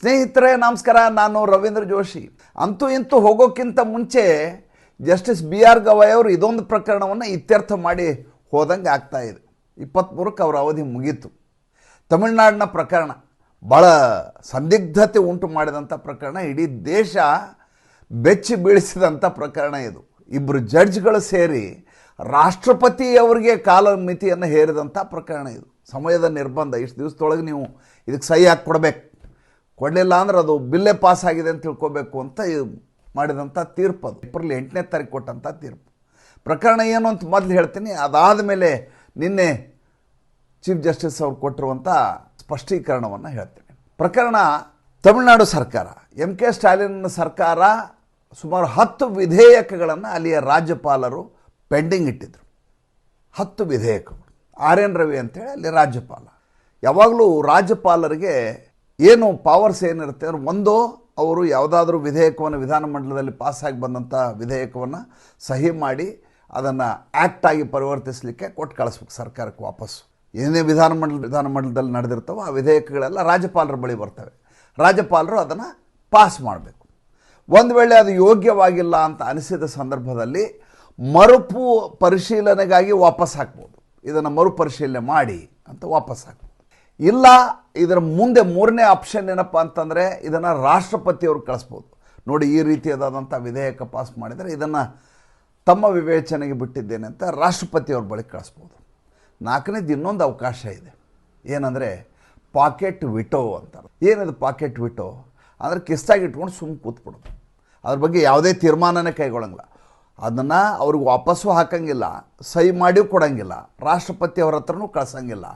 ಸ್ನೇಹಿತರೆ, ನಮಸ್ಕಾರ. ನಾನು ರವೀಂದ್ರ ಜೋಶಿ. ಅಂತೂ ಇಂತೂ ಹೋಗೋಕ್ಕಿಂತ ಮುಂಚೆ ಜಸ್ಟಿಸ್ ಬಿ ಆರ್ ಗವಾಯ್ ಅವರು ಇದೊಂದು ಪ್ರಕರಣವನ್ನು ಇತ್ಯರ್ಥ ಮಾಡಿ ಹೋದಂಗೆ ಆಗ್ತಾ ಇದೆ. ಇಪ್ಪತ್ತ್ಮೂರಕ್ಕೆ ಅವರ ಅವಧಿ ಮುಗೀತು. ತಮಿಳ್ನಾಡಿನ ಪ್ರಕರಣ ಭಾಳ ಸಂದಿಗ್ಧತೆ ಉಂಟು ಮಾಡಿದಂಥ ಪ್ರಕರಣ. ಇಡೀ ದೇಶ ಬೆಚ್ಚಿ ಬೀಳಿಸಿದಂಥ ಪ್ರಕರಣ ಇದು. ಇಬ್ಬರು ಜಡ್ಜ್ಗಳು ಸೇರಿ ರಾಷ್ಟ್ರಪತಿ ಅವರಿಗೆ ಕಾಲ ಮಿತಿಯನ್ನು ಹೇರಿದಂಥ ಪ್ರಕರಣ ಇದು. ಸಮಯದ ನಿರ್ಬಂಧ. ಇಷ್ಟು ದಿವಸದೊಳಗೆ ನೀವು ಇದಕ್ಕೆ ಸಹಿ ಹಾಕಿ ಕೊಡಬೇಕು ಕೊಡಲಿಲ್ಲ ಅಂದ್ರೆ ಅದು ಬಿಲ್ಲೇ ಪಾಸ್ ಆಗಿದೆ ಅಂತ ತಿಳ್ಕೊಬೇಕು ಅಂತ ಮಾಡಿದಂಥ ತೀರ್ಪು ಅದು. ಏಪ್ರಿಲ್ ಎಂಟನೇ ತಾರೀಕು ಕೊಟ್ಟಂಥ ತೀರ್ಪು. ಪ್ರಕರಣ ಏನು ಅಂತ ಮೊದಲು ಹೇಳ್ತೀನಿ. ಅದಾದ ಮೇಲೆ ನಿನ್ನೆ ಚೀಫ್ ಜಸ್ಟಿಸ್ ಅವರು ಕೊಟ್ಟಿರುವಂಥ ಸ್ಪಷ್ಟೀಕರಣವನ್ನು ಹೇಳ್ತೀನಿ. ಪ್ರಕರಣ ತಮಿಳುನಾಡು ಸರ್ಕಾರ, ಎಂ ಕೆ ಸ್ಟಾಲಿನ್ ಸರ್ಕಾರ ಸುಮಾರು ಹತ್ತು ವಿಧೇಯಕಗಳನ್ನು ಅಲ್ಲಿಯ ರಾಜ್ಯಪಾಲರು ಪೆಂಡಿಂಗ್ ಇಟ್ಟಿದ್ದರು ಹತ್ತು ವಿಧೇಯಕಗಳು. ಆರ್ ಎನ್ ರವಿ ಅಂತೇಳಿ ಅಲ್ಲಿ ರಾಜ್ಯಪಾಲ. ಯಾವಾಗಲೂ ರಾಜ್ಯಪಾಲರಿಗೆ ಏನು ಪವರ್ಸ್ ಏನಿರುತ್ತೆ ಅಂದ್ರೆ ಒಂದು ಅವರು ಯಾವುದಾದ್ರೂ ವಿಧೇಯಕವನ್ನು ವಿಧಾನಮಂಡಲದಲ್ಲಿ ಪಾಸಾಗಿ ಬಂದಂಥ ವಿಧೇಯಕವನ್ನು ಸಹಿ ಮಾಡಿ ಅದನ್ನು ಆ್ಯಕ್ಟಾಗಿ ಪರಿವರ್ತಿಸಲಿಕ್ಕೆ ಕೊಟ್ಟು ಕಳಿಸ್ಬೇಕು ಸರ್ಕಾರಕ್ಕೆ ವಾಪಸ್ಸು ಏನೇ ವಿಧಾನಮಂಡಲ ವಿಧಾನಮಂಡಲದಲ್ಲಿ ನಡೆದಿರ್ತಾವೋ ಆ ವಿಧೇಯಕಗಳೆಲ್ಲ ರಾಜ್ಯಪಾಲರ ಬಳಿ ಬರ್ತವೆ. ರಾಜ್ಯಪಾಲರು ಅದನ್ನು ಪಾಸ್ ಮಾಡಬೇಕು. ಒಂದು ವೇಳೆ ಅದು ಯೋಗ್ಯವಾಗಿಲ್ಲ ಅಂತ ಅನಿಸಿದ ಸಂದರ್ಭದಲ್ಲಿ ಮರುಪು ಪರಿಶೀಲನೆಗಾಗಿ ವಾಪಸ್ ಹಾಕ್ಬೋದು. ಇದನ್ನು ಮರುಪರಿಶೀಲನೆ ಮಾಡಿ ಅಂತ ವಾಪಸ್ ಹಾಕ್ಬೋದು. ಇಲ್ಲ, ಇದರ ಮುಂದೆ ಮೂರನೇ ಆಪ್ಷನ್ ಏನಪ್ಪ ಅಂತಂದರೆ, ಇದನ್ನು ರಾಷ್ಟ್ರಪತಿಯವ್ರು ಕಳಿಸ್ಬೋದು. ನೋಡಿ, ಈ ರೀತಿಯಾದಂಥ ವಿಧೇಯಕ ಪಾಸ್ ಮಾಡಿದರೆ ಇದನ್ನು ತಮ್ಮ ವಿವೇಚನೆಗೆ ಬಿಟ್ಟಿದ್ದೇನೆ ಅಂತ ರಾಷ್ಟ್ರಪತಿಯವ್ರ ಬಳಿ ಕಳಿಸ್ಬೋದು. ನಾಲ್ಕನೇದು ಇನ್ನೊಂದು ಅವಕಾಶ ಇದೆ. ಏನಂದರೆ ಪಾಕೆಟ್ ವಿಟೋ ಅಂತಾರೆ. ಏನಿದು ಪಾಕೆಟ್ ವಿಟೋ ಅಂದರೆ ಕಿಸ್ತಾಗಿ ಇಟ್ಕೊಂಡು ಸುಮ್ಮನೆ ಕೂತ್ಬಿಡೋದು. ಅದ್ರ ಬಗ್ಗೆ ಯಾವುದೇ ತೀರ್ಮಾನನೇ ಕೈಗೊಳ್ಳಂಗಿಲ್ಲ. ಅದನ್ನು ಅವ್ರಿಗೆ ವಾಪಸ್ಸು ಹಾಕಂಗಿಲ್ಲ, ಸಹಿ ಮಾಡಿಯೂ ಕೊಡಂಗಿಲ್ಲ, ರಾಷ್ಟ್ರಪತಿ ಅವ್ರ ಹತ್ರನೂ ಕಳ್ಸಂಗಿಲ್ಲ.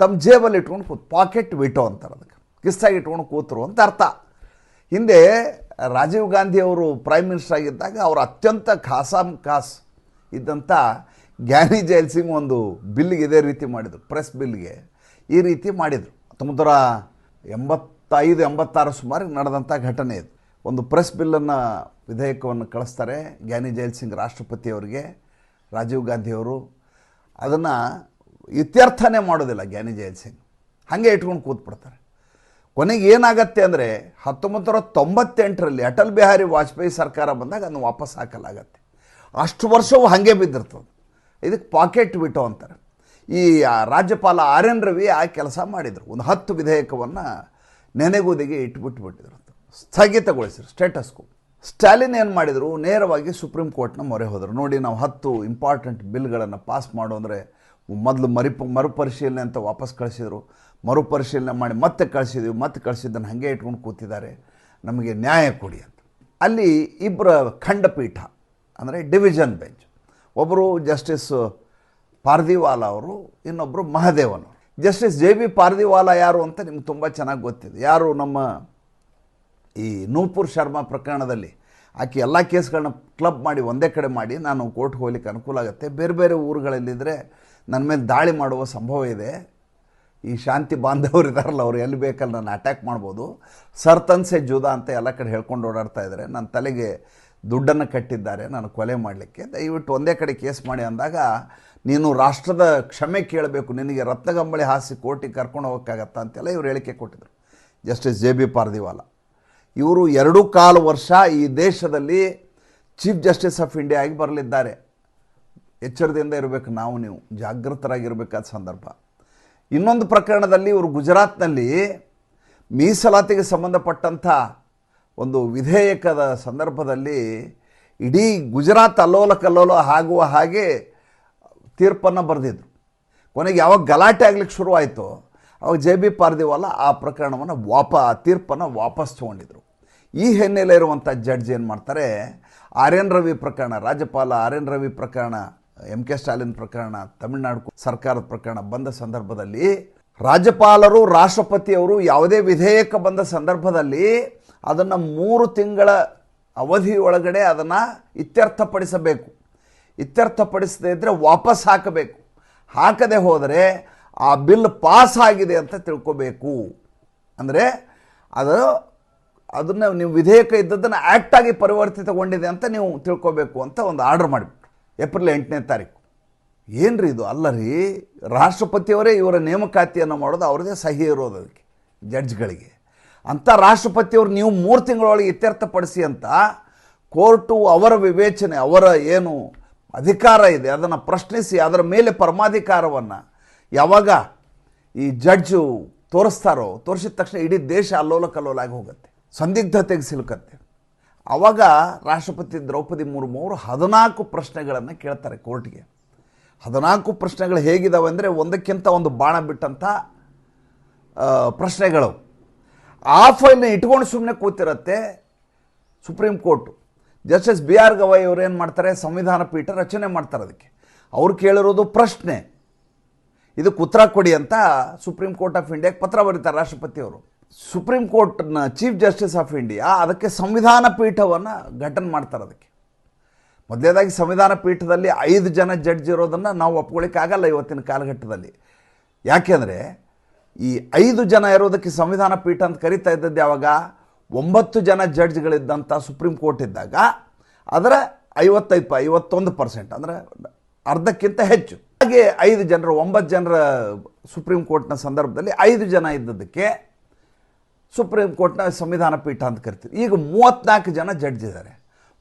ತಮ್ಮ ಜೇಬಲ್ಲಿ ಇಟ್ಕೊಂಡು ಕೂತು ಪಾಕೆಟ್ ವಿಟೋ ಅಂತಾರೆ ಅದಕ್ಕೆ. ಕಿಸ್ತಾಗಿ ಇಟ್ಕೊಂಡು ಕೂತರು ಅಂತ ಅರ್ಥ. ಹಿಂದೆ ರಾಜೀವ್ ಗಾಂಧಿ ಅವರು ಪ್ರೈಮ್ ಮಿನಿಸ್ಟರ್ ಆಗಿದ್ದಾಗ ಅವರು ಅತ್ಯಂತ ಖಾಸಾಮ್ ಖಾಸ್ ಇದ್ದಂಥ ಜ್ಞಾನಿ ಜೈಲ್ ಸಿಂಗ್ ಒಂದು ಬಿಲ್ಗೆ ಇದೇ ರೀತಿ ಮಾಡಿದರು ಪ್ರೆಸ್ ಬಿಲ್ಗೆ ಈ ರೀತಿ ಮಾಡಿದರು. ಹತ್ತೊಂಬತ್ತು ನೂರ ಎಂಬತ್ತೈದು, ಎಂಬತ್ತಾರು ಸುಮಾರಿಗೆ ನಡೆದಂಥ ಘಟನೆ ಇದು. ಒಂದು ಪ್ರೆಸ್ ಬಿಲ್ಲನ್ನು ವಿಧೇಯಕವನ್ನು ಕಳಿಸ್ತಾರೆ ಜ್ಞಾನಿ ಜೈಲ್ ಸಿಂಗ್ ರಾಷ್ಟ್ರಪತಿಯವರಿಗೆ ರಾಜೀವ್ ಗಾಂಧಿಯವರು ಅದನ್ನು ಇತ್ಯರ್ಥನೇ ಮಾಡೋದಿಲ್ಲ ಜ್ಞಾನಿ ಜಯಂತ್ ಸಿಂಗ್. ಹಾಗೆ ಇಟ್ಕೊಂಡು ಕೂತ್ಬಿಡ್ತಾರೆ. ಕೊನೆಗೆ ಏನಾಗತ್ತೆ ಅಂದರೆ ಹತ್ತೊಂಬತ್ತು ನೂರ ತೊಂಬತ್ತೆಂಟರಲ್ಲಿ ಅಟಲ್ ಬಿಹಾರಿ ವಾಜಪೇಯಿ ಸರ್ಕಾರ ಬಂದಾಗ ಅದನ್ನು ವಾಪಸ್ ಹಾಕಲಾಗತ್ತೆ. ಅಷ್ಟು ವರ್ಷವೂ ಹಾಗೆ ಬಿದ್ದಿರ್ತದೆ. ಇದಕ್ಕೆ ಪಾಕೆಟ್ ವಿಟೋ ಅಂತಾರೆ. ಈ ರಾಜ್ಯಪಾಲ ಆರ್ ಎನ್ ರವಿ ಆ ಕೆಲಸ ಮಾಡಿದರು. ಒಂದು ಹತ್ತು ವಿಧೇಯಕವನ್ನು ನೆನೆಗುದಿಗೆ ಇಟ್ಬಿಟ್ಬಿಟ್ಟಿದ್ರು. ಸ್ಥಗಿತಗೊಳಿಸಿದ್ರು. ಸ್ಟೇಟಸ್ಗು ಸ್ಟಾಲಿನ್ ಏನು ಮಾಡಿದರು? ನೇರವಾಗಿ ಸುಪ್ರೀಂ ಕೋರ್ಟ್ನ ಮೊರೆ ಹೋದರು. ನೋಡಿ, ನಾವು ಹತ್ತು ಇಂಪಾರ್ಟೆಂಟ್ ಬಿಲ್ಗಳನ್ನು ಪಾಸ್ ಮಾಡು ಅಂದರೆ ಮೊದಲು ಮರಿಪ ಮರುಪರಿಶೀಲನೆ ಅಂತ ವಾಪಸ್ ಕಳಿಸಿದರು. ಮರುಪರಿಶೀಲನೆ ಮಾಡಿ ಮತ್ತೆ ಕಳಿಸಿದ್ವಿ, ಮತ್ತೆ ಕಳಿಸಿದ್ದನ್ನು ಹಾಗೆ ಇಟ್ಕೊಂಡು ಕೂತಿದ್ದಾರೆ. ನಮಗೆ ನ್ಯಾಯ ಕೊಡಿ ಅಂತ. ಅಲ್ಲಿ ಇಬ್ಬರ ಖಂಡಪೀಠ, ಅಂದರೆ ಡಿವಿಷನ್ ಬೆಂಚ್ ಒಬ್ಬರು ಜಸ್ಟಿಸ್ ಪಾರ್ದಿವಾಲ ಅವರು ಇನ್ನೊಬ್ಬರು ಮಹದೇವನ್ ಅವರು. ಜಸ್ಟಿಸ್ ಜೆ ಬಿ ಪಾರ್ದಿವಾಲ ಯಾರು ಅಂತ ನಿಮ್ಗೆ ತುಂಬ ಚೆನ್ನಾಗಿ ಗೊತ್ತಿದೆ. ಯಾರು ನಮ್ಮ ಈ ನೂಪುರ್ ಶರ್ಮಾ ಪ್ರಕರಣದಲ್ಲಿ ಆಕೆ ಎಲ್ಲ ಕೇಸ್ಗಳನ್ನ ಕ್ಲಬ್ ಮಾಡಿ ಒಂದೇ ಕಡೆ ಮಾಡಿ ನಾನು ಕೋರ್ಟ್ಗೆ ಹೋಗ್ಲಿಕ್ಕೆ ಅನುಕೂಲ ಆಗುತ್ತೆ. ಬೇರೆ ಬೇರೆ ಊರುಗಳಲ್ಲಿದ್ದರೆ ನನ್ನ ಮೇಲೆ ದಾಳಿ ಮಾಡುವ ಸಂಭವ ಇದೆ. ಈ ಶಾಂತಿ ಬಾಂಧವರು ಇದ್ದಾರಲ್ಲ ಅವ್ರು ಎಲ್ಲಿ ಬೇಕಲ್ಲಿ ನಾನು ಅಟ್ಯಾಕ್ ಮಾಡ್ಬೋದು. ಸರ್ತನ್ಸೆ ಜೂದ ಅಂತ ಎಲ್ಲ ಕಡೆ ಹೇಳ್ಕೊಂಡು ಓಡಾಡ್ತಾ ಇದ್ದಾರೆ ನನ್ನ ತಲೆಗೆ ದುಡ್ಡನ್ನು ಕಟ್ಟಿದ್ದಾರೆ, ನಾನು ಕೊಲೆ ಮಾಡಲಿಕ್ಕೆ. ದಯವಿಟ್ಟು ಒಂದೇ ಕಡೆ ಕೇಸ್ ಮಾಡಿ ಅಂದಾಗ, ನೀನು ರಾಷ್ಟ್ರದ ಕ್ಷಮೆ ಕೇಳಬೇಕು, ನಿನಗೆ ರತ್ನಗಂಬಳಿ ಹಾಸಿ ಕೋರ್ಟಿಗೆ ಕರ್ಕೊಂಡು ಹೋಗೋಕ್ಕಾಗತ್ತಾ ಅಂತೆಲ್ಲ ಇವರು ಹೇಳಿಕೆ ಕೊಟ್ಟಿದ್ರು. Justice J B Pardiwala. ಇವರು ಎರಡು ಕಾಲು ವರ್ಷ ಈ ದೇಶದಲ್ಲಿ ಚೀಫ್ ಜಸ್ಟಿಸ್ ಆಫ್ ಇಂಡಿಯಾ ಆಗಿ ಬರಲಿದ್ದಾರೆ. ಎಚ್ಚರದಿಂದ ಇರಬೇಕು ನಾವು ನೀವು, ಜಾಗೃತರಾಗಿರಬೇಕಾದ ಸಂದರ್ಭ. ಇನ್ನೊಂದು ಪ್ರಕರಣದಲ್ಲಿ ಇವರು ಗುಜರಾತ್ನಲ್ಲಿ ಮೀಸಲಾತಿಗೆ ಸಂಬಂಧಪಟ್ಟಂಥ ಒಂದು ವಿಧೇಯಕದ ಸಂದರ್ಭದಲ್ಲಿ ಇಡೀ ಗುಜರಾತ್ ಅಲ್ಲೋಲ ಕಲ್ಲೋಲ ಆಗುವ ಹಾಗೆ ತೀರ್ಪನ್ನು ಬರೆದಿದ್ರು. ಕೊನೆಗೆ ಯಾವಾಗ ಗಲಾಟೆ ಆಗ್ಲಿಕ್ಕೆ ಶುರುವಾಯಿತು, ಅವಾಗ ಜೆ ಬಿ ಪಾರ್ದಿವಾಲ ಆ ಪ್ರಕರಣವನ್ನು ವಾಪ, ಆ ತೀರ್ಪನ್ನು ವಾಪಸ್ ತೊಗೊಂಡಿದ್ರು. ಈ ಹಿನ್ನೆಲೆ ಇರುವಂಥ ಜಡ್ಜ್ ಏನು ಮಾಡ್ತಾರೆ ಆರ್ ಎನ್ ರವಿ ಪ್ರಕರಣ, ರಾಜ್ಯಪಾಲ ಆರ್ ಎನ್ ರವಿ ಪ್ರಕರಣ ಎಂ ಕೆ ಸ್ಟಾಲಿನ್ ಪ್ರಕರಣ, ತಮಿಳುನಾಡು ಸರ್ಕಾರದ ಪ್ರಕರಣ ಬಂದ ಸಂದರ್ಭದಲ್ಲಿ ರಾಜ್ಯಪಾಲರು, ರಾಷ್ಟ್ರಪತಿಯವರು ಯಾವುದೇ ವಿಧೇಯಕ ಬಂದ ಸಂದರ್ಭದಲ್ಲಿ ಅದನ್ನು ಮೂರು ತಿಂಗಳ ಅವಧಿಯೊಳಗಡೆ ಅದನ್ನು ಇತ್ಯರ್ಥಪಡಿಸಬೇಕು. ಇತ್ಯರ್ಥಪಡಿಸದೇ ಇದ್ದರೆ ವಾಪಸ್ ಹಾಕಬೇಕು. ಹಾಕದೆ ಹೋದರೆ ಆ ಬಿಲ್ ಪಾಸ್ ಆಗಿದೆ ಅಂತ ತಿಳ್ಕೋಬೇಕು. ಅಂದರೆ ಅದು, ಅದನ್ನು ನೀವು ವಿಧೇಯಕ ಇದ್ದದ್ದನ್ನು ಆ್ಯಕ್ಟಾಗಿ ಪರಿವರ್ತಿತಗೊಂಡಿದೆ ಅಂತ ನೀವು ತಿಳ್ಕೋಬೇಕು ಅಂತ ಒಂದು ಆರ್ಡರ್ ಮಾಡಿಬಿಟ್ರು. ಏಪ್ರಿಲ್ ಎಂಟನೇ ತಾರೀಕು. ಏನು ರೀ ಇದು? ಅಲ್ಲ ರೀ ರಾಷ್ಟ್ರಪತಿಯವರೇ ಇವರ ನೇಮಕಾತಿಯನ್ನು ಮಾಡೋದು ಅವ್ರದ್ದೇ ಸಹಿ ಇರೋದು ಅದಕ್ಕೆ, ಜಡ್ಜ್ಗಳಿಗೆ. ಅಂಥ ರಾಷ್ಟ್ರಪತಿಯವರು ನೀವು ಮೂರು ತಿಂಗಳೊಳಗೆ ಇತ್ಯರ್ಥಪಡಿಸಿ ಅಂತ ಕೋರ್ಟು ಅವರ ವಿವೇಚನೆ, ಅವರ ಏನು ಅಧಿಕಾರ ಇದೆ, ಅದನ್ನು ಪ್ರಶ್ನಿಸಿ ಅದರ ಮೇಲೆ ಪರಮಾಧಿಕಾರವನ್ನು ಯಾವಾಗ ಈ ಜಡ್ಜು ತೋರಿಸ್ತಾರೋ, ತೋರಿಸಿದ ತಕ್ಷಣ ಇಡೀ ದೇಶ ಅಲ್ಲೋಲ ಕಲ್ಲೋಲ ಆಗಿ ಹೋಗುತ್ತೆ, ಸಂದಿಗ್ಧತೆಗೆ ಸಿಲುಕತ್ತೆ. ಆವಾಗ ರಾಷ್ಟ್ರಪತಿ ದ್ರೌಪದಿ ಮುರ್ಮು ಅವರು ಹದಿನಾಲ್ಕು ಪ್ರಶ್ನೆಗಳನ್ನು ಕೇಳ್ತಾರೆ ಕೋರ್ಟ್ಗೆ. ಹದಿನಾಲ್ಕು ಪ್ರಶ್ನೆಗಳು ಹೇಗಿದ್ದಾವೆ ಅಂದರೆ ಒಂದಕ್ಕಿಂತ ಒಂದು ಬಾಣ ಬಿಟ್ಟಂಥ ಪ್ರಶ್ನೆಗಳು. ಆ ಫೈಲ್ನ ಇಟ್ಕೊಂಡು ಸುಮ್ಮನೆ ಕೂತಿರತ್ತೆ supreme court. Justice B R Gavai ಅವರು ಏನು ಮಾಡ್ತಾರೆ? ಸಂವಿಧಾನ ಪೀಠ ರಚನೆ ಮಾಡ್ತಾರೆ ಅದಕ್ಕೆ. ಅವ್ರು ಕೇಳಿರೋದು ಪ್ರಶ್ನೆ. ಇದಕ್ಕೆ ಉತ್ತರ ಕೊಡಿ ಅಂತ ಸುಪ್ರೀಂ ಕೋರ್ಟ್ ಆಫ್ ಇಂಡಿಯಾಗೆ ಪತ್ರ ಬರೀತಾರೆ ರಾಷ್ಟ್ರಪತಿಯವರು ಸುಪ್ರೀಂ ಕೋರ್ಟ್ನ ಚೀಫ್ ಜಸ್ಟಿಸ್ ಆಫ್ ಇಂಡಿಯಾ ಅದಕ್ಕೆ ಸಂವಿಧಾನ ಪೀಠವನ್ನು ಘಟನೆ ಮಾಡ್ತಾರೆ ಅದಕ್ಕೆ. ಮೊದಲೇದಾಗಿ ಸಂವಿಧಾನ ಪೀಠದಲ್ಲಿ ಐದು ಜನ ಜಡ್ಜ್ ಇರೋದನ್ನು ನಾವು ಒಪ್ಕೊಳ್ಳಿಕ್ಕಾಗಲ್ಲ ಇವತ್ತಿನ ಕಾಲಘಟ್ಟದಲ್ಲಿ. ಯಾಕೆಂದರೆ ಈ ಐದು ಜನ ಇರೋದಕ್ಕೆ ಸಂವಿಧಾನ ಪೀಠ ಅಂತ ಕರಿತಾ ಇದ್ದದ್ದು ಯಾವಾಗ? ಒಂಬತ್ತು ಜನ ಜಡ್ಜ್ಗಳಿದ್ದಂಥ ಸುಪ್ರೀಂ ಕೋರ್ಟ್ ಇದ್ದಾಗ ಅದರ ಐವತ್ತೈದು ಪ, ಐವತ್ತೊಂದು ಪರ್ಸೆಂಟ್ ಅಂದರೆ ಅರ್ಧಕ್ಕಿಂತ ಹೆಚ್ಚು. ಹಾಗೆ ಐದು ಜನರು, ಒಂಬತ್ತು ಜನರ ಸುಪ್ರೀಂ ಕೋರ್ಟ್ನ ಸಂದರ್ಭದಲ್ಲಿ ಐದು ಜನ ಇದ್ದದಕ್ಕೆ ಸುಪ್ರೀಂ ಕೋರ್ಟ್ನ ಸಂವಿಧಾನ ಪೀಠ ಅಂತ ಕರಿತೀವಿ. ಈಗ ಮೂವತ್ತ್ನಾಲ್ಕು ಜನ ಜಡ್ಜ್ ಇದ್ದಾರೆ.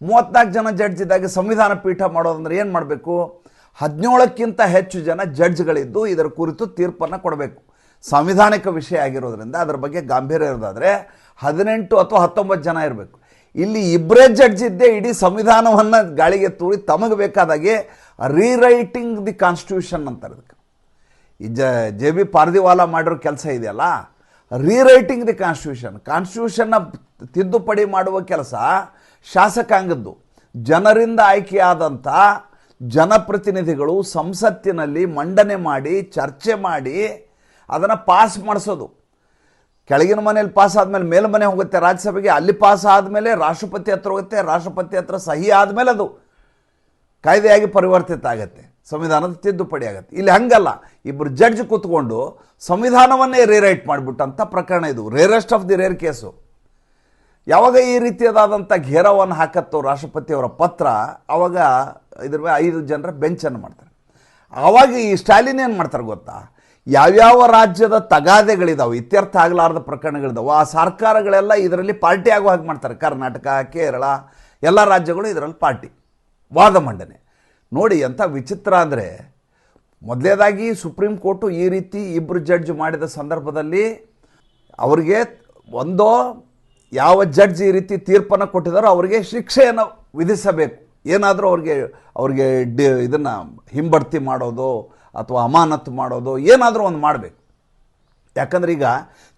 ಮೂವತ್ತ್ನಾಲ್ಕು ಜನ ಜಡ್ಜ್ ಇದ್ದಾಗ ಸಂವಿಧಾನ ಪೀಠ ಮಾಡೋದಂದ್ರೆ ಏನು ಮಾಡಬೇಕು? ಹದಿನೇಳಕ್ಕಿಂತ ಹೆಚ್ಚು ಜನ ಜಡ್ಜ್ಗಳಿದ್ದು ಇದರ ಕುರಿತು ತೀರ್ಪನ್ನು ಕೊಡಬೇಕು. ಸಾಂವಿಧಾನಿಕ ವಿಷಯ ಆಗಿರೋದ್ರಿಂದ ಅದರ ಬಗ್ಗೆ ಗಾಂಭೀರ್ಯ ಇರೋದಾದರೆ ಹದಿನೆಂಟು ಅಥವಾ ಹತ್ತೊಂಬತ್ತು ಜನ ಇರಬೇಕು. ಇಲ್ಲಿ ಇಬ್ಬರೇ ಜಡ್ಜ್ ಇದ್ದೇ ಇಡೀ ಸಂವಿಧಾನವನ್ನು ಗಾಳಿಗೆ ತೂರಿ ತಮಗೆ ಬೇಕಾದಾಗೆ ರೀರೈಟಿಂಗ್ ದಿ ಕಾನ್ಸ್ಟಿಟ್ಯೂಷನ್ ಅಂತಾರೆ ಅದಕ್ಕೆ ಈ ಜ ಬಿ ಪಾರ್ದಿವಾಲಾ ಮಾಡಿರೋ ಕೆಲಸ ಇದೆಯಲ್ಲ ರೀರೈಟಿಂಗ್ ದಿ ಕಾನ್ಸ್ಟಿಟ್ಯೂಷನ್ ಕಾನ್ಸ್ಟಿಟ್ಯೂಷನ್ನ ತಿದ್ದುಪಡಿ ಮಾಡುವ ಕೆಲಸ ಶಾಸಕಾಂಗದ್ದು. ಜನರಿಂದ ಆಯ್ಕೆಯಾದಂಥ ಜನಪ್ರತಿನಿಧಿಗಳು ಸಂಸತ್ತಿನಲ್ಲಿ ಮಂಡನೆ ಮಾಡಿ, ಚರ್ಚೆ ಮಾಡಿ ಅದನ್ನು ಪಾಸ್ ಮಾಡಿಸೋದು. ಕೆಳಗಿನ ಮನೇಲಿ ಪಾಸ್ ಆದಮೇಲೆ ಮೇಲ್ಮನೆ ಹೋಗುತ್ತೆ ರಾಜ್ಯಸಭೆಗೆ, ಅಲ್ಲಿ ಪಾಸ್ ಆದಮೇಲೆ ರಾಷ್ಟ್ರಪತಿ ಹತ್ರ ಹೋಗುತ್ತೆ, ರಾಷ್ಟ್ರಪತಿ ಹತ್ರ ಸಹಿ ಆದಮೇಲೆ ಅದು ಕಾಯ್ದೆಯಾಗಿ ಪರಿವರ್ತಿತ ಆಗುತ್ತೆ. ಸಂವಿಧಾನದ ತಿದ್ದುಪಡಿ ಆಗುತ್ತೆ. ಇಲ್ಲಿ ಹಂಗಲ್ಲ. ಇಬ್ಬರು ಜಡ್ಜ್ ಕೂತ್ಕೊಂಡು ಸಂವಿಧಾನವನ್ನೇ ರೇರೈಟ್ ಮಾಡಿಬಿಟ್ಟಂಥ ಪ್ರಕರಣ ಇದು. Rarest of the rare case ಯಾವಾಗ ಈ ರೀತಿಯಾದಂಥ ಘೇರವನ್ನು ಹಾಕತ್ತೋ ರಾಷ್ಟ್ರಪತಿಯವರ ಪತ್ರ ಆವಾಗ ಇದ್ರ ಐದು ಜನರ ಬೆಂಚನ್ನು ಮಾಡ್ತಾರೆ. ಆವಾಗ ಈ ಸ್ಟಾಲಿನ್ ಏನು ಮಾಡ್ತಾರೆ ಗೊತ್ತಾ? ಯಾವ್ಯಾವ ರಾಜ್ಯದ ತಗಾದೆಗಳಿದಾವೆ, ಇತ್ಯರ್ಥ ಆಗಲಾರದ ಪ್ರಕರಣಗಳಿದಾವೆ, ಆ ಸರ್ಕಾರಗಳೆಲ್ಲ ಇದರಲ್ಲಿ ಪಾರ್ಟಿ ಆಗೋ ಹಾಗೆ ಮಾಡ್ತಾರೆ. ಕರ್ನಾಟಕ, ಕೇರಳ, ಎಲ್ಲ ರಾಜ್ಯಗಳು ಇದರಲ್ಲಿ ಪಾರ್ಟಿ. ವಾದ ಮಂಡನೆ. ನೋಡಿ ಎಂಥ ವಿಚಿತ್ರ ಅಂದರೆ ಮೊದಲೇದಾಗಿ ಸುಪ್ರೀಂ ಕೋರ್ಟು ಈ ರೀತಿ ಇಬ್ಬರು ಜಡ್ಜ್ ಮಾಡಿದ ಸಂದರ್ಭದಲ್ಲಿ ಅವರಿಗೆ ಒಂದೋ ಯಾವ ಜಡ್ಜ್ ಈ ರೀತಿ ತೀರ್ಪನ್ನು ಕೊಟ್ಟಿದ್ದಾರೋ ಅವರಿಗೆ ಶಿಕ್ಷೆಯನ್ನು ವಿಧಿಸಬೇಕು. ಏನಾದರೂ ಅವ್ರಿಗೆ ಅವ್ರಿಗೆ ಡಿ, ಇದನ್ನು ಹಿಂಬಡ್ತಿ ಮಾಡೋದು ಅಥವಾ ಅಮಾನತು ಮಾಡೋದು ಏನಾದರೂ ಒಂದು ಮಾಡಬೇಕು. ಯಾಕಂದ್ರೆ ಈಗ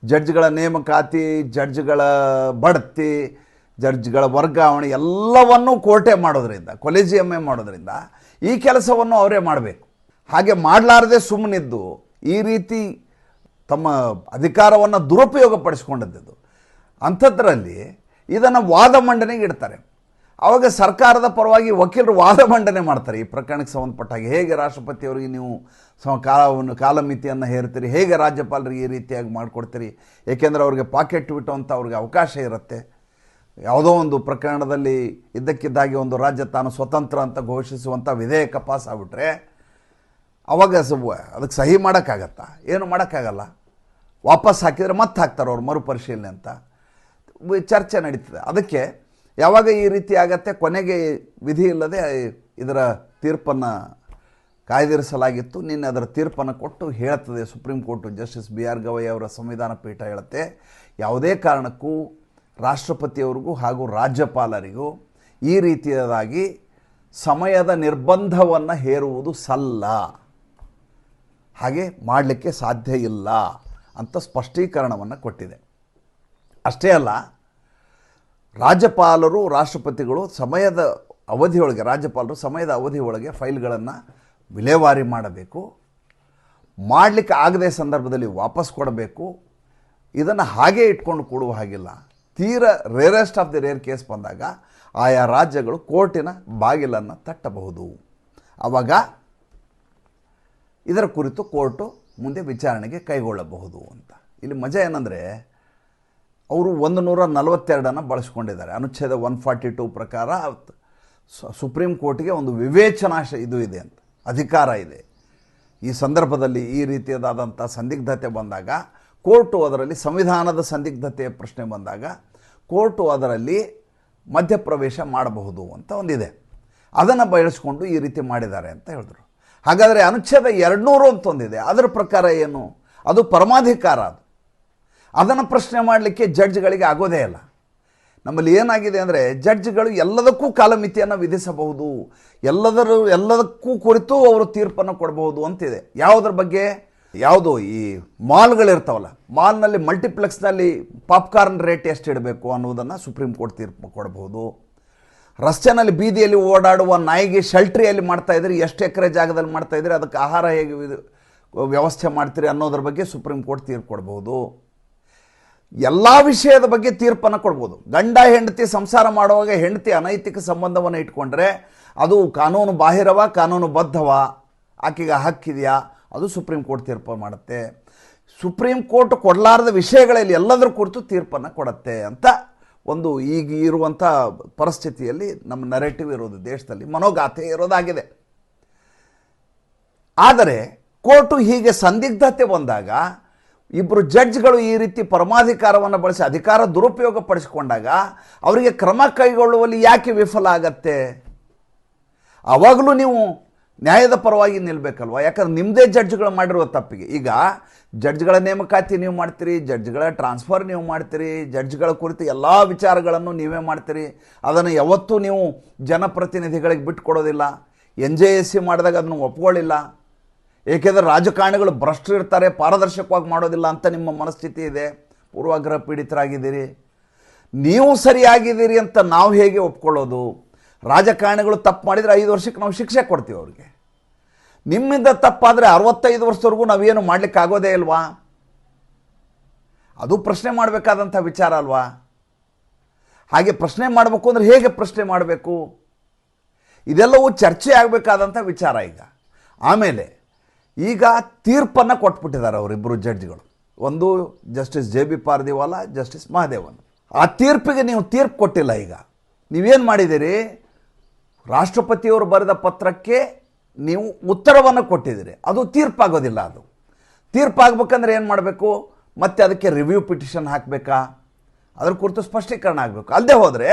ಜಡ್ಜ್ಗಳ ನೇಮಕಾತಿ, ಜಡ್ಜ್ಗಳ ಬಡ್ತಿ, ಜಡ್ಜ್ಗಳ ವರ್ಗಾವಣೆ ಎಲ್ಲವನ್ನೂ ಕೋರ್ಟೇ ಮಾಡೋದ್ರಿಂದ, ಕೊಲೆಜಿಯಮ್ಮೇ ಮಾಡೋದ್ರಿಂದ ಈ ಕೆಲಸವನ್ನು ಅವರೇ ಮಾಡಬೇಕು. ಹಾಗೆ ಮಾಡಲಾರದೆ ಸುಮ್ಮನಿದ್ದು ಈ ರೀತಿ ತಮ್ಮ ಅಧಿಕಾರವನ್ನು ದುರುಪಯೋಗ ಪಡಿಸ್ಕೊಂಡದ್ದು ಅಂಥದ್ರಲ್ಲಿ ಇದನ್ನು ವಾದ ಮಂಡನೆಗೆ ಇಡ್ತಾರೆ. ಆವಾಗ ಸರ್ಕಾರದ ಪರವಾಗಿ ವಕೀಲರು ವಾದ ಮಂಡನೆ ಮಾಡ್ತಾರೆ. ಈ ಪ್ರಕರಣಕ್ಕೆ ಸಂಬಂಧಪಟ್ಟ ಹಾಗೆ ಹೇಗೆ ರಾಷ್ಟ್ರಪತಿಯವರಿಗೆ ನೀವು ಸಮ ಕಾಲವನ್ನು, ಕಾಲಮಿತಿಯನ್ನು ಹೇರ್ತೀರಿ, ಹೇಗೆ ರಾಜ್ಯಪಾಲರಿಗೆ ಈ ರೀತಿಯಾಗಿ ಮಾಡಿಕೊಡ್ತೀರಿ, ಏಕೆಂದರೆ ಅವ್ರಿಗೆ ಪಾಕೆಟ್ ಬಿಟ್ಟುವಂಥ ಅವ್ರಿಗೆ ಅವಕಾಶ ಇರುತ್ತೆ. ಯಾವುದೋ ಒಂದು ಪ್ರಕರಣದಲ್ಲಿ ಇದ್ದಕ್ಕಿದ್ದಾಗಿ ಒಂದು ರಾಜ್ಯ ತಾನು ಸ್ವತಂತ್ರ ಅಂತ ಘೋಷಿಸುವಂಥ ವಿಧೇಯಕ ಪಾಸ್ ಆಗಿಬಿಟ್ರೆ ಅವಾಗ ಅದಕ್ಕೆ ಸಹಿ ಮಾಡೋಕ್ಕಾಗತ್ತಾ? ಏನು ಮಾಡೋಕ್ಕಾಗಲ್ಲ? ವಾಪಸ್ ಹಾಕಿದರೆ ಮತ್ತೆ ಹಾಕ್ತಾರೆ ಅವ್ರು ಮರುಪರಿಶೀಲನೆ ಅಂತ. ಚರ್ಚೆ ನಡೀತದೆ. ಅದಕ್ಕೆ ಯಾವಾಗ ಈ ರೀತಿ ಆಗತ್ತೆ? ಕೊನೆಗೆ ವಿಧಿ ಇಲ್ಲದೆ ಇದರ ತೀರ್ಪನ್ನು ಕಾಯ್ದಿರಿಸಲಾಗಿತ್ತು. ನಿನ್ನೆ ಅದರ ತೀರ್ಪನ್ನು ಕೊಟ್ಟು ಹೇಳ್ತದೆ supreme court. Justice B R Gavai ಅವರ ಸಂವಿಧಾನ ಪೀಠ ಹೇಳುತ್ತೆ. ಯಾವುದೇ ಕಾರಣಕ್ಕೂ ರಾಷ್ಟ್ರಪತಿಯವರಿಗೂ ಹಾಗೂ ರಾಜ್ಯಪಾಲರಿಗೂ ಈ ರೀತಿಯದಾಗಿ ಸಮಯದ ನಿರ್ಬಂಧವನ್ನು ಹೇರುವುದು ಸಲ್ಲ. ಹಾಗೆ ಮಾಡಲಿಕ್ಕೆ ಸಾಧ್ಯ ಇಲ್ಲ ಅಂತ ಸ್ಪಷ್ಟೀಕರಣವನ್ನು ಕೊಟ್ಟಿದೆ. ಅಷ್ಟೇ ಅಲ್ಲ, ರಾಜ್ಯಪಾಲರು, ರಾಷ್ಟ್ರಪತಿಗಳು ಸಮಯದ ಅವಧಿಯೊಳಗೆ, ರಾಜ್ಯಪಾಲರು ಸಮಯದ ಅವಧಿಯೊಳಗೆ ಫೈಲ್ಗಳನ್ನು ವಿಲೇವಾರಿ ಮಾಡಬೇಕು. ಮಾಡಲಿಕ್ಕೆ ಆಗದೆ ಸಂದರ್ಭದಲ್ಲಿ ವಾಪಸ್ ಕೊಡಬೇಕು. ಇದನ್ನು ಹಾಗೇ ಇಟ್ಕೊಂಡು ಕೊಡುವ ಹಾಗಿಲ್ಲ. ತೀರ rarest of the rare case ಬಂದಾಗ ಆಯಾ ರಾಜ್ಯಗಳು ಕೋರ್ಟಿನ ಬಾಗಿಲನ್ನು ತಟ್ಟಬಹುದು. ಆವಾಗ ಇದರ ಕುರಿತು ಕೋರ್ಟು ಮುಂದೆ ವಿಚಾರಣೆಗೆ ಕೈಗೊಳ್ಳಬಹುದು ಅಂತ. ಇಲ್ಲಿ ಮಜಾ ಏನಂದರೆ, ಅವರು ಒಂದು ನೂರ ನಲವತ್ತೆರಡನ್ನು ಬಳಸ್ಕೊಂಡಿದ್ದಾರೆ. ಅನುಚ್ಛೇದ ಒನ್ ಫಾರ್ಟಿ ಟು ಪ್ರಕಾರ ಸುಪ್ರೀಂ ಕೋರ್ಟ್ಗೆ ಒಂದು ವಿವೇಚನಾಶ ಇದು ಇದೆ ಅಂತ. ಅಧಿಕಾರ ಇದೆ. ಈ ಸಂದರ್ಭದಲ್ಲಿ ಈ ರೀತಿಯದಾದಂಥ ಸಂದಿಗ್ಧತೆ ಬಂದಾಗ ಕೋರ್ಟು ಅದರಲ್ಲಿ ಸಂವಿಧಾನದ ಸಂದಿಗ್ಧತೆಯ ಪ್ರಶ್ನೆ ಬಂದಾಗ ಕೋರ್ಟು ಅದರಲ್ಲಿ ಮಧ್ಯಪ್ರವೇಶ ಮಾಡಬಹುದು ಅಂತ ಒಂದಿದೆ. ಅದನ್ನು ಬಯಸ್ಕೊಂಡು ಈ ರೀತಿ ಮಾಡಿದ್ದಾರೆ ಅಂತ ಹೇಳಿದ್ರು. ಹಾಗಾದರೆ ಅನುಚ್ಛೇದ ಎರಡುನೂರು ಅಂತ ಒಂದಿದೆ. ಅದರ ಪ್ರಕಾರ ಏನು? ಅದು ಪರಮಾಧಿಕಾರ ಅದು. ಅದನ್ನು ಪ್ರಶ್ನೆ ಮಾಡಲಿಕ್ಕೆ ಜಡ್ಜ್ಗಳಿಗೆ ಆಗೋದೇ ಇಲ್ಲ. ನಮ್ಮಲ್ಲಿ ಏನಾಗಿದೆ ಅಂದರೆ ಜಡ್ಜ್ಗಳು ಎಲ್ಲದಕ್ಕೂ ಕಾಲಮಿತಿಯನ್ನು ವಿಧಿಸಬಹುದು. ಎಲ್ಲದರ ಎಲ್ಲದಕ್ಕೂ ಕುರಿತು ಅವರು ತೀರ್ಪನ್ನು ಕೊಡಬಹುದು ಅಂತಿದೆ. ಯಾವುದ್ರ ಬಗ್ಗೆ? ಯಾವುದು ಈ ಮಾಲ್ಗಳಿರ್ತಾವಲ್ಲ, ಮಾಲ್ನಲ್ಲಿ ಮಲ್ಟಿಪ್ಲೆಕ್ಸ್ನಲ್ಲಿ ಪಾಪ್ಕಾರ್ನ್ ರೇಟ್ ಎಷ್ಟು ಇಡಬೇಕು ಅನ್ನೋದನ್ನು ಸುಪ್ರೀಂ ಕೋರ್ಟ್ ತೀರ್ಪು ಕೊಡಬಹುದು. ರಸ್ತೆನಲ್ಲಿ ಬೀದಿಯಲ್ಲಿ ಓಡಾಡುವ ನಾಯಿಗೆ ಶೆಲ್ಟ್ರಿಯಲ್ಲಿ ಮಾಡ್ತಾ ಇದ್ರಿ ಎಷ್ಟು ಎಕರೆ ಜಾಗದಲ್ಲಿ ಮಾಡ್ತಾ ಇದ್ರಿ ಅದಕ್ಕೆ ಆಹಾರ ಹೇಗೆ ವ್ಯವಸ್ಥೆ ಮಾಡ್ತೀರಿ ಅನ್ನೋದ್ರ ಬಗ್ಗೆ ಸುಪ್ರೀಂ ಕೋರ್ಟ್ ತೀರ್ಪು ಕೊಡ್ಬೋದು ಎಲ್ಲ ವಿಷಯದ ಬಗ್ಗೆ ತೀರ್ಪನ್ನು ಕೊಡ್ಬೋದು. ಗಂಡ, ಹೆಂಡತಿ ಸಂಸಾರ ಮಾಡುವಾಗ ಹೆಂಡತಿ ಅನೈತಿಕ ಸಂಬಂಧವನ್ನು ಇಟ್ಕೊಂಡ್ರೆ ಅದು ಕಾನೂನು ಬಾಹಿರವ, ಕಾನೂನು ಬದ್ಧವ. ಆಕೆಗೆ ಹಕ್ಕಿದೆಯಾ? ಅದು ಸುಪ್ರೀಂ ಕೋರ್ಟ್ ತೀರ್ಪು ಮಾಡುತ್ತೆ. ಸುಪ್ರೀಂ ಕೋರ್ಟ್ ಕೊಡಲಾರದ ವಿಷಯಗಳಲ್ಲಿ ಎಲ್ಲದರ ಕುರಿತು ತೀರ್ಪನ್ನು ಕೊಡುತ್ತೆ ಅಂತ ಒಂದು ಈಗ ಇರುವಂಥ ಪರಿಸ್ಥಿತಿಯಲ್ಲಿ ನಮ್ಮ ನರೇಟಿವ್ ಇರೋದು ದೇಶದಲ್ಲಿ, ಮನೋಗಾಥೆ ಇರೋದಾಗಿದೆ. ಆದರೆ ಕೋರ್ಟು ಹೀಗೆ ಸಂದಿಗ್ಧತೆ ಬಂದಾಗ ಇಬ್ಬರು ಜಡ್ಜ್ಗಳು ಈ ರೀತಿ ಪರಮಾಧಿಕಾರವನ್ನು ಬಳಸಿ ಅಧಿಕಾರ ದುರುಪಯೋಗ ಪಡಿಸಿಕೊಂಡಾಗ ಅವರಿಗೆ ಕ್ರಮ ಕೈಗೊಳ್ಳುವಲ್ಲಿ ಯಾಕೆ ವಿಫಲ ಆಗತ್ತೆ? ಆವಾಗಲೂ ನೀವು ನ್ಯಾಯದ ಪರವಾಗಿ ನಿಲ್ಲಬೇಕಲ್ವ ಯಾಕಂದ್ರೆ ನಿಮ್ಮದೇ ಜಡ್ಜ್ಗಳು ಮಾಡಿರುವ ತಪ್ಪಿಗೆ. ಈಗ ಜಡ್ಜ್ಗಳ ನೇಮಕಾತಿ ನೀವು ಮಾಡ್ತೀರಿ ಜಡ್ಜ್ಗಳ ಟ್ರಾನ್ಸ್ಫರ್ ನೀವು ಮಾಡ್ತೀರಿ ಜಡ್ಜ್ಗಳ ಕುರಿತು ಎಲ್ಲ ವಿಚಾರಗಳನ್ನು ನೀವೇ ಮಾಡ್ತೀರಿ. ಅದನ್ನು ಯಾವತ್ತೂ ನೀವು ಜನಪ್ರತಿನಿಧಿಗಳಿಗೆ ಬಿಟ್ಟುಕೊಡೋದಿಲ್ಲ. ಎನ್ ಜೆ ಎಸ್ ಸಿ ಮಾಡಿದಾಗ ಅದನ್ನು ಒಪ್ಕೊಳ್ಳಿಲ್ಲ. ಏಕೆಂದರೆ ರಾಜಕಾರಣಿಗಳು ಭ್ರಷ್ಟರು ಇರ್ತಾರೆ, ಪಾರದರ್ಶಕವಾಗಿ ಮಾಡೋದಿಲ್ಲ ಅಂತ ನಿಮ್ಮ ಮನಸ್ಥಿತಿ ಇದೆ. ಪೂರ್ವಾಗ್ರಹ ಪೀಡಿತರಾಗಿದ್ದೀರಿ. ನೀವು ಸರಿಯಾಗಿದ್ದೀರಿ ಅಂತ ನಾವು ಹೇಗೆ ಒಪ್ಕೊಳ್ಳೋದು? ರಾಜಕಾರಣಿಗಳು ತಪ್ಪು ಮಾಡಿದರೆ ಐದು ವರ್ಷಕ್ಕೆ ನಾವು ಶಿಕ್ಷೆ ಕೊಡ್ತೀವಿ ಅವ್ರಿಗೆ. ನಿಮ್ಮಿಂದ ತಪ್ಪಾದರೆ ಅರವತ್ತೈದು ವರ್ಷದವರೆಗೂ ನಾವೇನು ಮಾಡಲಿಕ್ಕೆ ಆಗೋದೇ ಇಲ್ವಾ? ಅದು ಪ್ರಶ್ನೆ ಮಾಡಬೇಕಾದಂಥ ವಿಚಾರ ಅಲ್ವಾ? ಹಾಗೆ ಪ್ರಶ್ನೆ ಮಾಡಬೇಕು ಅಂದರೆ ಹೇಗೆ ಪ್ರಶ್ನೆ ಮಾಡಬೇಕು? ಇದೆಲ್ಲವೂ ಚರ್ಚೆ ಆಗಬೇಕಾದಂಥ ವಿಚಾರ ಈಗ. ಆಮೇಲೆ ಈಗ ತೀರ್ಪನ್ನು ಕೊಟ್ಬಿಟ್ಟಿದ್ದಾರೆ ಅವರಿಬ್ಬರು ಜಡ್ಜ್ಗಳು. ಒಂದು justice J B Pardiwala, justice Mahadevan. ಆ ತೀರ್ಪಿಗೆ ನೀವು ತೀರ್ಪು ಕೊಟ್ಟಿಲ್ಲ ಈಗ. ನೀವೇನು ಮಾಡಿದ್ದೀರಿ? ರಾಷ್ಟ್ರಪತಿಯವರು ಬರೆದ ಪತ್ರಕ್ಕೆ ನೀವು ಉತ್ತರವನ್ನು ಕೊಟ್ಟಿದ್ದೀರಿ. ಅದು ತೀರ್ಪಾಗೋದಿಲ್ಲ ಅದು. ತೀರ್ಪಾಗಬೇಕಂದ್ರೆ ಏನು ಮಾಡಬೇಕು? ಮತ್ತೆ ಅದಕ್ಕೆ ರಿವ್ಯೂ ಪಿಟಿಷನ್ ಹಾಕಬೇಕಾ? ಅದ್ರ ಕುರಿತು ಸ್ಪಷ್ಟೀಕರಣ ಆಗಬೇಕು. ಅಲ್ಲದೆ ಹೋದರೆ,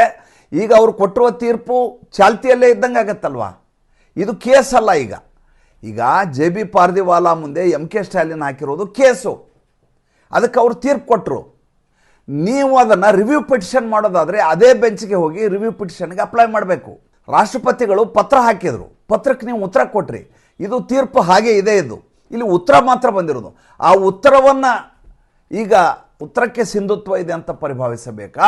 ಈಗ ಅವರು ಕೊಟ್ಟಿರುವ ತೀರ್ಪು ಚಾಲ್ತಿಯಲ್ಲೇ ಇದ್ದಂಗೆ ಆಗತ್ತಲ್ವಾ? ಇದು ಅಲ್ಲ ಈಗ. ಈಗ ಜೆ ಬಿ ಪಾರ್ದಿವಾಲಾ ಮುಂದೆ ಎಂ ಕೆ ಸ್ಟಾಲಿನ್ ಹಾಕಿರೋದು ಕೇಸು. ಅದಕ್ಕೆ ಅವರು ತೀರ್ಪು ಕೊಟ್ಟರು ನೀವು ಅದನ್ನು ರಿವ್ಯೂ ಪಿಟಿಷನ್ ಮಾಡೋದಾದರೆ ಅದೇ ಬೆಂಚ್ಗೆ ಹೋಗಿ ರಿವ್ಯೂ ಪಿಟಿಷನ್ಗೆ ಅಪ್ಲೈ ಮಾಡಬೇಕು. ರಾಷ್ಟ್ರಪತಿಗಳು ಪತ್ರ ಹಾಕಿದರು. ಪತ್ರಕ್ಕೆ ನೀವು ಉತ್ತರ ಕೊಟ್ರಿ. ಇದು ತೀರ್ಪು ಹಾಗೆ ಇದೆ ಇದು ಇಲ್ಲಿ ಉತ್ತರ ಮಾತ್ರ ಬಂದಿರೋದು. ಆ ಉತ್ತರವನ್ನು ಈಗ ಉತ್ತರಕ್ಕೆ ಸಿಂಧುತ್ವ ಇದೆ ಅಂತ ಪರಿಭಾವಿಸಬೇಕಾ?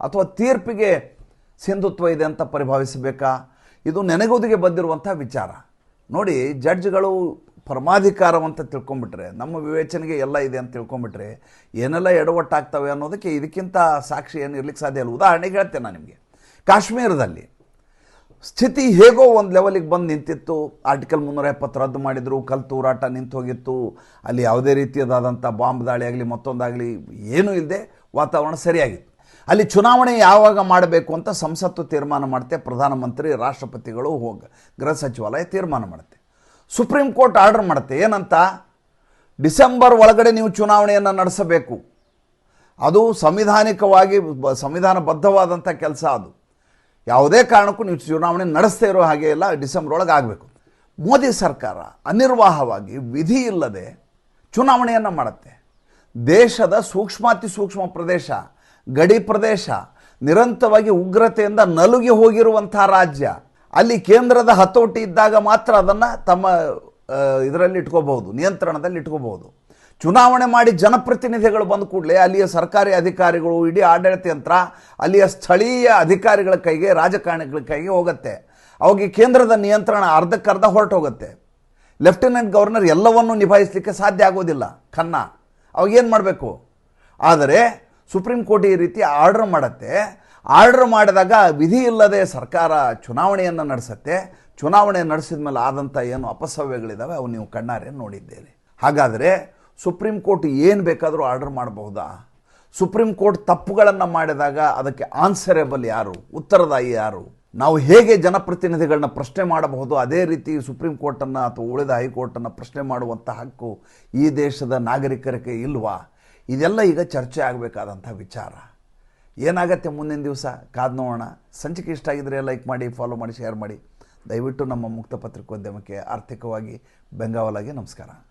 ಅಥವಾ ತೀರ್ಪಿಗೆ ಸಿಂಧುತ್ವ ಇದೆ ಅಂತ ಪರಿಭಾವಿಸಬೇಕಾ? ಇದು ನೆನೆಗುದಿಗೆ ಬಂದಿರುವಂಥ ವಿಚಾರ. ನೋಡಿ, ಜಡ್ಜ್ಗಳು ಪರಮಾಧಿಕಾರವಂತ ತಿಳ್ಕೊಂಬಿಟ್ರೆ ನಮ್ಮ ವಿವೇಚನೆಗೆ ಎಲ್ಲ ಇದೆ ಅಂತ ತಿಳ್ಕೊಂಬಿಟ್ರೆ ಏನೆಲ್ಲ ಎಡವಟ್ಟಾಗ್ತವೆ ಅನ್ನೋದಕ್ಕೆ ಇದಕ್ಕಿಂತ ಸಾಕ್ಷಿ ಏನು ಇರ್ಲಿಕ್ಕೆ ಸಾಧ್ಯ ಇಲ್ಲ. ಉದಾಹರಣೆಗೆ ಹೇಳ್ತೇನೆ ನಿಮಗೆ. ಕಾಶ್ಮೀರದಲ್ಲಿ ಸ್ಥಿತಿ ಹೇಗೋ ಒಂದು ಲೆವೆಲಿಗೆ ಬಂದು ನಿಂತಿತ್ತು. ಆರ್ಟಿಕಲ್ ಮುನ್ನೂರ ಎಪ್ಪತ್ತು ರದ್ದು ಮಾಡಿದರು. ಕಲ್ತು ತೂರಾಟ ನಿಂತು ಹೋಗಿತ್ತು. ಅಲ್ಲಿ ಯಾವುದೇ ರೀತಿಯದಾದಂಥ ಬಾಂಬ್ ದಾಳಿ ಆಗಲಿ, ಮತ್ತೊಂದಾಗಲಿ ಏನೂ ಇಲ್ಲದೆ ವಾತಾವರಣ ಸರಿಯಾಗಿತ್ತು. ಅಲ್ಲಿ ಚುನಾವಣೆ ಯಾವಾಗ ಮಾಡಬೇಕು ಅಂತ ಸಂಸತ್ತು ತೀರ್ಮಾನ ಮಾಡುತ್ತೆ ಪ್ರಧಾನಮಂತ್ರಿ, ರಾಷ್ಟ್ರಪತಿಗಳು ಹೋಗ ಗೃಹ ಸಚಿವಾಲಯ ತೀರ್ಮಾನ ಮಾಡುತ್ತೆ ಸುಪ್ರೀಂ ಕೋರ್ಟ್ ಆರ್ಡರ್ ಮಾಡುತ್ತೆ ಏನಂತ? ಡಿಸೆಂಬರ್ ಒಳಗಡೆ ನೀವು ಚುನಾವಣೆಯನ್ನು ನಡೆಸಬೇಕು. ಅದು ಸಂವಿಧಾನಿಕವಾಗಿ ಸಂವಿಧಾನಬದ್ಧವಾದಂಥ ಕೆಲಸ ಅದು. ಯಾವುದೇ ಕಾರಣಕ್ಕೂ ನೀವು ಚುನಾವಣೆ ನಡೆಸದೇ ಇರೋ ಹಾಗೆ ಇಲ್ಲ, ಡಿಸೆಂಬರ್ ಒಳಗೆ ಆಗಬೇಕು. ಮೋದಿ ಸರ್ಕಾರ ಅನಿರ್ವಾಹವಾಗಿ ವಿಧಿ ಇಲ್ಲದೆ ಚುನಾವಣೆಯನ್ನು ಮಾಡುತ್ತೆ. ದೇಶದ ಸೂಕ್ಷ್ಮಾತಿ ಸೂಕ್ಷ್ಮ ಪ್ರದೇಶ, ಗಡಿ ಪ್ರದೇಶ, ನಿರಂತರವಾಗಿ ಉಗ್ರತೆಯಿಂದ ನಲುಗಿ ಹೋಗಿರುವಂಥ ರಾಜ್ಯ, ಅಲ್ಲಿ ಕೇಂದ್ರದ ಹತೋಟಿ ಇದ್ದಾಗ ಮಾತ್ರ ಅದನ್ನು ತಮ್ಮ ಇದರಲ್ಲಿ ಇಟ್ಕೋಬಹುದು, ನಿಯಂತ್ರಣದಲ್ಲಿ ಇಟ್ಕೋಬಹುದು. ಚುನಾವಣೆ ಮಾಡಿ ಜನಪ್ರತಿನಿಧಿಗಳು ಬಂದ ಕೂಡಲೇ ಅಲ್ಲಿಯ ಸರ್ಕಾರಿ ಅಧಿಕಾರಿಗಳು, ಇಡೀ ಆಡಳಿತ ಯಂತ್ರ ಅಲ್ಲಿಯ ಸ್ಥಳೀಯ ಅಧಿಕಾರಿಗಳ ಕೈಗೆ, ರಾಜಕಾರಣಿಗಳ ಕೈಗೆ ಹೋಗುತ್ತೆ. ಅವಾಗ ಕೇಂದ್ರದ ನಿಯಂತ್ರಣ ಅರ್ಧಕ್ಕರ್ಧ ಹೊರಟು ಹೋಗುತ್ತೆ ಲೆಫ್ಟಿನೆಂಟ್ ಗವರ್ನರ್ ಎಲ್ಲವನ್ನು ನಿಭಾಯಿಸಲಿಕ್ಕೆ ಸಾಧ್ಯ ಆಗೋದಿಲ್ಲ, ಖನ್ನ. ಅವಾಗ ಏನು ಮಾಡಬೇಕು? ಆದರೆ ಸುಪ್ರೀಂ ಕೋರ್ಟ್ ಈ ರೀತಿ ಆರ್ಡರ್ ಮಾಡುತ್ತೆ. ಆರ್ಡರ್ ಮಾಡಿದಾಗ ವಿಧಿ ಇಲ್ಲದೆ ಸರ್ಕಾರ ಚುನಾವಣೆಯನ್ನು ನಡೆಸುತ್ತೆ. ಚುನಾವಣೆ ನಡೆಸಿದ ಮೇಲೆ ಆದಂಥ ಏನು ಅಪಸವ್ಯಗಳಿದ್ದಾವೆ ಅವು ನೀವು ಕಣ್ಣಾರೆ ನೋಡಿದ್ದೀರಿ. ಹಾಗಾದರೆ ಸುಪ್ರೀಂ ಕೋರ್ಟ್ ಏನು ಬೇಕಾದರೂ ಆರ್ಡರ್ ಮಾಡಬಹುದಾ? ಸುಪ್ರೀಂ ಕೋರ್ಟ್ ತಪ್ಪುಗಳನ್ನು ಮಾಡಿದಾಗ ಅದಕ್ಕೆ ಆನ್ಸರೇಬಲ್ ಯಾರು? ಉತ್ತರದಾಯಿ ಯಾರು? ನಾವು ಹೇಗೆ ಜನಪ್ರತಿನಿಧಿಗಳನ್ನ ಪ್ರಶ್ನೆ ಮಾಡಬಹುದು? ಅದೇ ರೀತಿ ಸುಪ್ರೀಂ ಕೋರ್ಟನ್ನು ಅಥವಾ ಉಳಿದ ಹೈಕೋರ್ಟನ್ನು ಪ್ರಶ್ನೆ ಮಾಡುವಂಥ ಹಕ್ಕು ಈ ದೇಶದ ನಾಗರಿಕರಿಗೆ ಇಲ್ವಾ? ಇದೆಲ್ಲ ಈಗ ಚರ್ಚೆ ಆಗಬೇಕಾದಂಥ ವಿಚಾರ. ಏನಾಗತ್ತೆ ಮುಂದಿನ ದಿವಸ? ಕಾದ್ ನೋಡೋಣ. ಸಂಚಿಕೆ ಇಷ್ಟ ಆಗಿದ್ರೆ ಲೈಕ್ ಮಾಡಿ ಫಾಲೋ ಮಾಡಿ ಶೇರ್ ಮಾಡಿ. ದಯವಿಟ್ಟು ನಮ್ಮ ಮುಕ್ತ ಪತ್ರಿಕೋದ್ಯಮಕ್ಕೆ ಆರ್ಥಿಕವಾಗಿ ಬೆಂಗಾವಲಾಗಿ ನಮಸ್ಕಾರ.